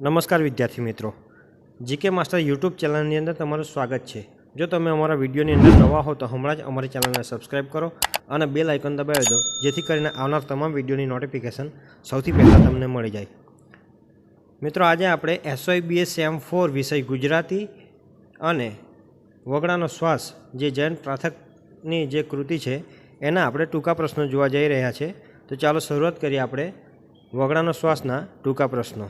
નમસ્કાર વિદ્યાર્થી મિત્રો. જીકે માસ્ટર યુટ્યુબ ચેનલની અંદર તમારું સ્વાગત છે. જો તમે અમારા વિડીયોની અંદર નવા હો તો હમણાં જ અમારી ચેનલને સબસ્ક્રાઈબ કરો અને બેલ આઇકન દબાવી દો, જેથી કરીને આવનાર તમામ વિડીયોની નોટિફિકેશન સૌથી પહેલાં તમને મળી જાય. મિત્રો, આજે આપણે એસઓઈ બીએસ સેમ ફોર વિષય ગુજરાતી અને વગડાનો શ્વાસ જે જૈન પ્રાથકની જે કૃતિ છે, એના આપણે ટૂંકા પ્રશ્નો જોવા જઈ રહ્યા છે. તો ચાલો શરૂઆત કરીએ આપણે વગડાનો શ્વાસના ટૂંકા પ્રશ્નો.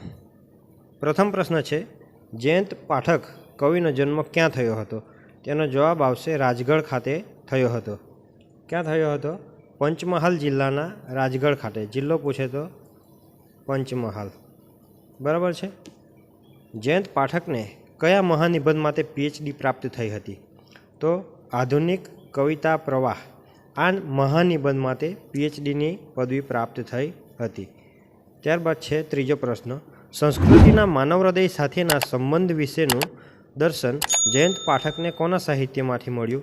પ્રથમ પ્રશ્ન છે, જયંત પાઠક કવિનો જન્મ ક્યાં થયો હતો? તેનો જવાબ આવશે રાજગઢ ખાતે થયો હતો. ક્યાં થયો હતો? પંચમહાલ જિલ્લાના રાજગઢ ખાતે. જિલ્લો પૂછે તો પંચમહાલ. બરાબર છે? જયંત પાઠકને કયા મહાનિબંધ માટે પીએચડી પ્રાપ્ત થઈ હતી? તો આધુનિક કવિતા પ્રવાહ આ મહાનિબંધ માટે પીએચડીની પદવી પ્રાપ્ત થઈ હતી. ત્યારબાદ છે ત્રીજો પ્રશ્ન. સંસ્કૃતિના માનવ હૃદય સાથેના સંબંધ વિશેનું દર્શન જયંત પાઠકને કોના સાહિત્યમાંથી મળ્યું?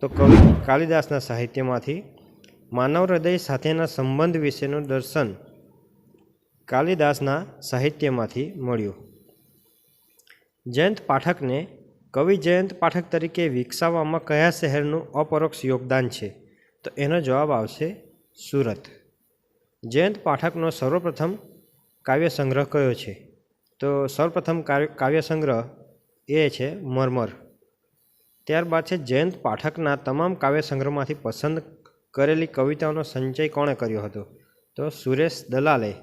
તો કવિ કાલિદાસના સાહિત્યમાંથી. માનવ હૃદય સાથેના સંબંધ વિશેનું દર્શન કાલિદાસના સાહિત્યમાંથી મળ્યું. જયંત પાઠકને કવિ જયંત પાઠક તરીકે વિકસાવવામાં કયા શહેરનું અપરોક્ષ યોગદાન છે? તો એનો જવાબ આવશે સુરત. જયંત પાઠકનો સર્વપ્રથમ કાવ્ય સંગ્રહ કયો છે? તો સૌપ્રથમ કાવ્ય સંગ્રહ એ છે મરમર. ત્યારબાદ છે જયંત પાઠકના તમામ કાવ્ય સંગ્રહમાંથી પસંદ કરેલી કવિતાઓનો સંચય કોણે કર્યો હતો? તો સુરેશ દલાલે.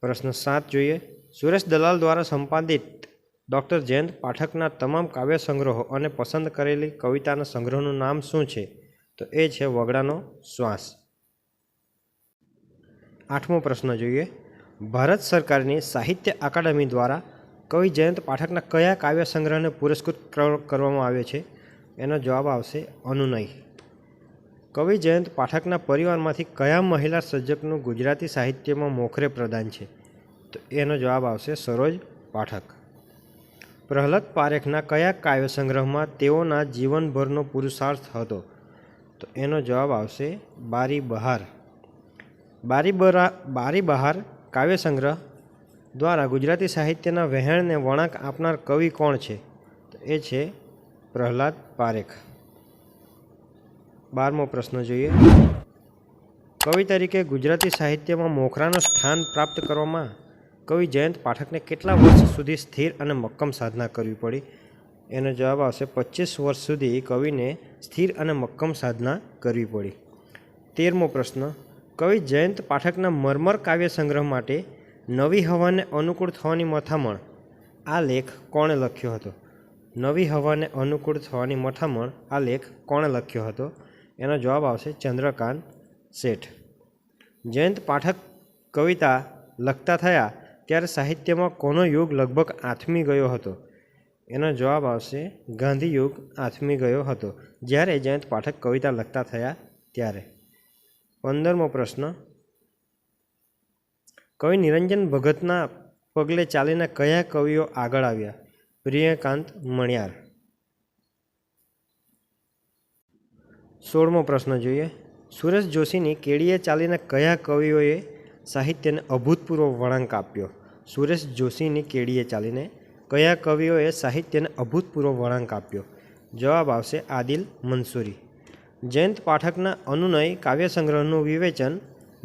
પ્રશ્ન સાત જોઈએ. સુરેશ દલાલ દ્વારા સંપાદિત ડૉક્ટર જયંત પાઠકના તમામ કાવ્ય સંગ્રહો અને પસંદ કરેલી કવિતાના સંગ્રહનું નામ શું છે? તો એ છે વગડાનો શ્વાસ. આઠમો પ્રશ્ન જોઈએ. ભારત સરકારની સાહિત્ય અકાદમી દ્વારા કવિ જયંત પાઠકના કયા કાવ્ય સંગ્રહને પુરસ્કૃત કરવામાં આવ્યો છે? એનો જવાબ આવશે અનુનય. કવિ જયંત પાઠકના પરિવારમાંથી કયા મહિલા સર્જકનું ગુજરાતી સાહિત્યમાં મોખરે પ્રદાન છે? તો એનો જવાબ આવશે સરોજ પાઠક. પ્રહલાદ પારેખના કયા કાવ્ય સંગ્રહમાં તેઓના જીવનભરનો પુરુષાર્થ હતો? તો એનો જવાબ આવશે બારી બહાર. બારી બરા, બારી બહાર કાવ્ય સંગ્રહ દ્વારા ગુજરાતી સાહિત્યના વહેણને વળાંક આપનાર કવિ કોણ છે? એ છે પ્રહલાદ પારેખ. બારમો પ્રશ્ન જોઈએ. કવિ તરીકે ગુજરાતી સાહિત્યમાં મોખરાનું સ્થાન પ્રાપ્ત કરવામાં કવિ જયંત પાઠકને કેટલા વર્ષ સુધી સ્થિર અને મક્કમ સાધના કરવી પડી? એનો જવાબ આવશે પચીસ વર્ષ સુધી કવિને સ્થિર અને મક્કમ સાધના કરવી પડી. તેરમો પ્રશ્ન કવિ જયંત પાઠકના મરમર કાવ્ય સંગ્રહ માટે નવી હવાને અનુકૂળ થવાની મથામણ. આ લેખ કોણે લખ્યો હતો? નવી હવાને અનુકૂળ થવાની મથામણ, આ લેખ કોણે લખ્યો હતો? એનો જવાબ આવશે ચંદ્રકાંત શેઠ. જયંત પાઠક કવિતા લખતા થયા ત્યારે સાહિત્યમાં કોનો યુગ લગભગ આથમી ગયો હતો? એનો જવાબ આવશે ગાંધી યુગ આથમી ગયો હતો, જ્યારે જયંત પાઠક કવિતા લખતા થયા ત્યારે. પંદરમો પ્રશ્ન. કવિ નિરંજન ભગતના પગલે ચાલીને કયા કવિઓ આગળ આવ્યા? પ્રિયકાંત મણિયાર. સોળમો પ્રશ્ન જોઈએ. સુરેશ જોશીની કેડીએ ચાલીને કયા કવિઓએ સાહિત્યને અભૂતપૂર્વ વળાંક આપ્યો? સુરેશ જોશીની કેડીએ ચાલીને કયા કવિઓએ સાહિત્યને અભૂતપૂર્વ વળાંક આપ્યો? જવાબ આવશે આદિલ મંસૂરી. જયંત પાઠકના અનુનય કાવ્ય સંગ્રહનું વિવેચન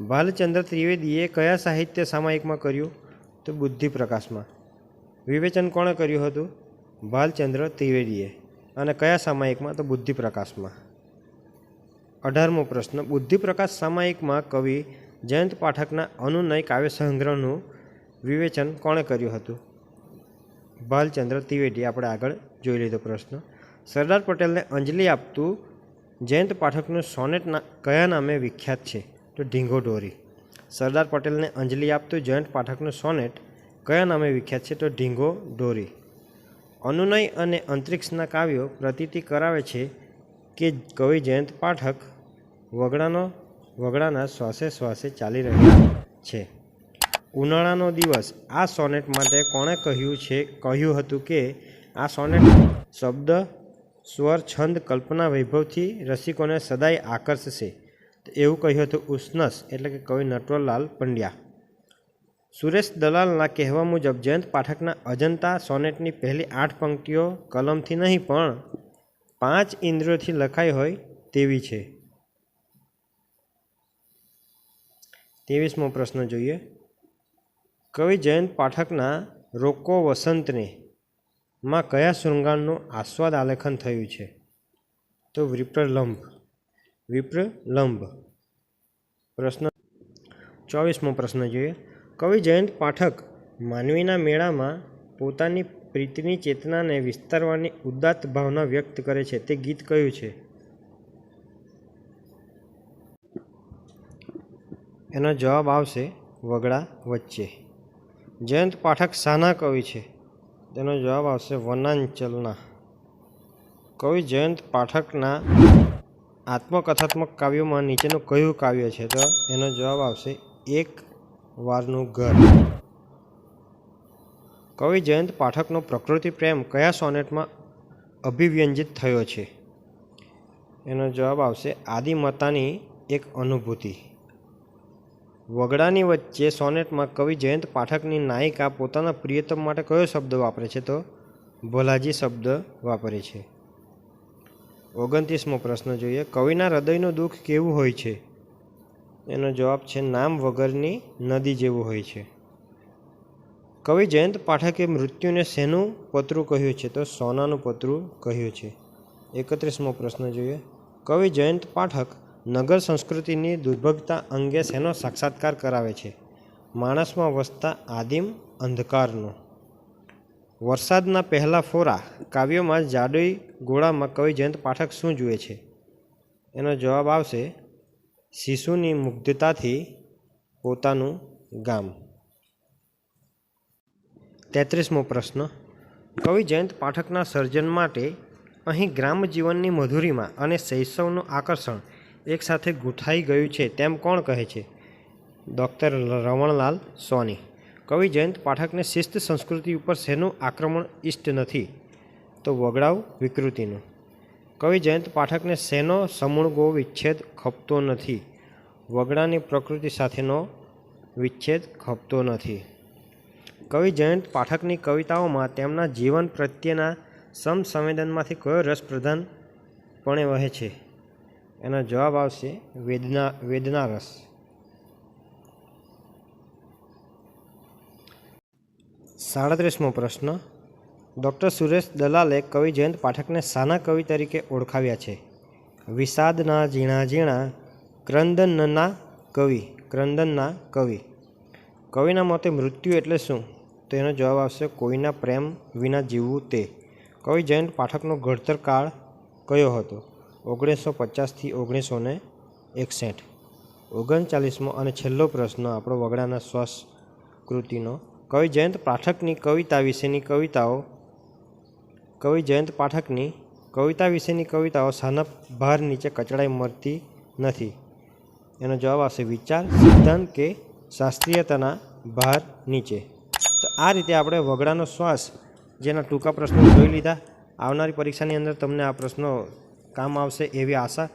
ભાલચંદ્ર ત્રિવેદીએ કયા સાહિત્ય સામાયિકમાં કર્યું? તો બુદ્ધિ પ્રકાશમાં. વિવેચન કોણે કર્યું હતું? ભાલચંદ્ર ત્રિવેદીએ. અને કયા સામાયિકમાં? તો બુદ્ધિ પ્રકાશમાં. અઢારમો પ્રશ્ન. બુદ્ધિ પ્રકાશ સામાયિકમાં કવિ જયંત પાઠકના અનુનય કાવ્ય સંગ્રહનું વિવેચન કોણે કર્યું હતું? ભાલચંદ્ર ત્રિવેદી. આપણે આગળ જોઈ લીધો પ્રશ્ન. સરદાર પટેલને અંજલિ આપતું જયંત પાઠકનું સોનેટ કયા નામે વિખ્યાત છે? તો ઢીંગો ડોરી. સરદાર પટેલને અંજલિ આપતું જયંત પાઠકનું સોનેટ કયા નામે વિખ્યાત છે? તો ઢીંગો ડોરી. અનુનય અને અંતરિક્ષના કાવ્યો પ્રતીતિ કરાવે છે કે કવિ જયંત પાઠક વગડાનો, વગડાના શ્વાસે શ્વાસે ચાલી રહ્યા છે. ઉનાળાનો દિવસ. આ સોનેટ માટે કોણે કહ્યું છે, કહ્યું હતું કે આ સોનેટ શબ્દ સ્વર છંદ કલ્પના વૈભવથી રસિકોને સદાય આકર્ષશે. એવું કહ્યું હતું ઉષ્ણસ, એટલે કે કવિ નટવરલાલ પંડ્યા. સુરેશ દલાલના કહેવા મુજબ જયંત પાઠકના અજંતા સોનેટની પહેલી આઠ પંક્તિઓ કલમથી નહીં, પણ પાંચ ઇન્દ્રિયોથી લખાઈ હોય તેવી છે. ત્રેવીસમો પ્રશ્ન જોઈએ. કવિ જયંત પાઠકના રોકો વસંતને માં કયા શૃંગારનું આસ્વાદ આલેખન થયું છે? તો વિપ્રલંબ વિપ્રલંબ પ્રશ્ન ચોવીસમો પ્રશ્ન જોઈએ. કવિ જયંત પાઠક માનવીના મેળામાં પોતાની પ્રીતિની ચેતનાને વિસ્તારવાની ઉદાત્ત ભાવના વ્યક્ત કરે છે. તે ગીત કયું છે? એનો જવાબ આવશે વગડા વચ્ચે. જયંત પાઠક શાના કવિ છે. તેનો જવાબ આવશે વનાંચલના. કવિ જયંત પાઠકના આત્મકથાત્મક કાવ્યોમાં નીચેનું કયું કાવ્ય છે તો એનો જવાબ આવશે એક વારનું ઘર. કવિ જયંત પાઠકનો પ્રકૃતિ પ્રેમ કયા સોનેટમાં અભિવ્યંજિત થયો છે? એનો જવાબ આવશે આદિમતાની એક અનુભૂતિ. વગડાની વચ્ચે સોનેટમાં કવિ જયંત પાઠકની નાયિકા પોતાના પ્રિયતમ માટે કયો શબ્દ વાપરે છે તો? ભોલાજી શબ્દ વાપરે છે. ઓગણત્રીસમો પ્રશ્ન જોઈએ. કવિના હૃદયનું દુઃખ કેવું હોય છે? એનો જવાબ છે, નામ વગરની નદી જેવું હોય છે. કવિ જયંત પાઠકે મૃત્યુને શેનું પતરું કહ્યું છે તો? સોનાનું પતરું કહ્યું છે. એકત્રીસમો પ્રશ્ન જોઈએ. કવિ જયંત પાઠક નગર સંસ્કૃતિની દુર્ભગતા અંગે શેનો સાક્ષાત્કાર કરાવે છે? માણસમાં વસતા આદિમ અંધકારનો. વરસાદના પહેલા ફોરા કાવ્યમાં જાડોઈ ગોળામાં કવિ જયંત પાઠક શું જુએ છે? એનો જવાબ આવશે, શિશુની મુગ્ધતાથી પોતાનું ગામ. તેત્રીસમો પ્રશ્ન, કવિ જયંત પાઠકના સર્જન માટે અહીં ગ્રામજીવનની મધુરીમાં અને શૈશવનું આકર્ષણ એકસાથે ગૂંથાઈ ગયું છે તેમ કોણ કહે છે? ડૉક્ટર રમણલાલ સોની. કવિ જયંત પાઠકને શિસ્ત સંસ્કૃતિ ઉપર શેનું આક્રમણ ઇષ્ટ નથી? તો વગડાવ વિકૃતિનું. કવિ જયંત પાઠકને શેનો સમૂળગો વિચ્છેદ ખપતો નથી? વગડાની પ્રકૃતિ સાથેનો વિચ્છેદ ખપતો નથી. કવિ જયંત પાઠકની કવિતાઓમાં તેમના જીવન પ્રત્યેના સમસંવેદનમાંથી કયો રસ પ્રધાનપણે વહે છે? એનો જવાબ આવશે વેદના વેદના રસ. સાડત્રીસમો પ્રશ્ન. ડૉક્ટર સુરેશ દલાલે કવિ જયંત પાઠકને શાના કવિ તરીકે ઓળખાવ્યા છે. વિષાદના ઝીણા ઝીણા ક્રંદનના કવિ ક્રંદનના કવિ. કવિના મતે મૃત્યુ એટલે શું? તો એનો જવાબ આવશે કોઈના પ્રેમ વિના જીવવું તે. કવિ જયંત પાઠકનો ઘડતર કાળ કયો હતો? ઓગણીસો પચાસથી ઓગણીસો ને એકસઠ. ઓગણચાલીસમો અને છેલ્લો પ્રશ્ન આપણો વગડાના શ્વાસ કૃતિનો કવિ જયંત પાઠકની કવિતા વિશેની કવિતાઓ. કવિ જયંત પાઠકની કવિતા વિશેની કવિતાઓ શાના ભાર નીચે કચડાઈ મળતી નથી. એનો જવાબ આવશે વિચાર, સિદ્ધાંત કે શાસ્ત્રીયતાના ભાર નીચે. તો આ રીતે આપણે વગડાનો શ્વાસ જેના ટૂંકા પ્રશ્નો જોઈ લીધા. આવનારી પરીક્ષાની અંદર તમને આ પ્રશ્નો કામ આવશે એવી આશા.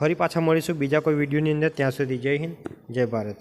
ફરી પાછા મળીશું બીજા કોઈ વિડીયોની અંદર. ત્યાં સુધી જય હિન્દ, જય ભારત.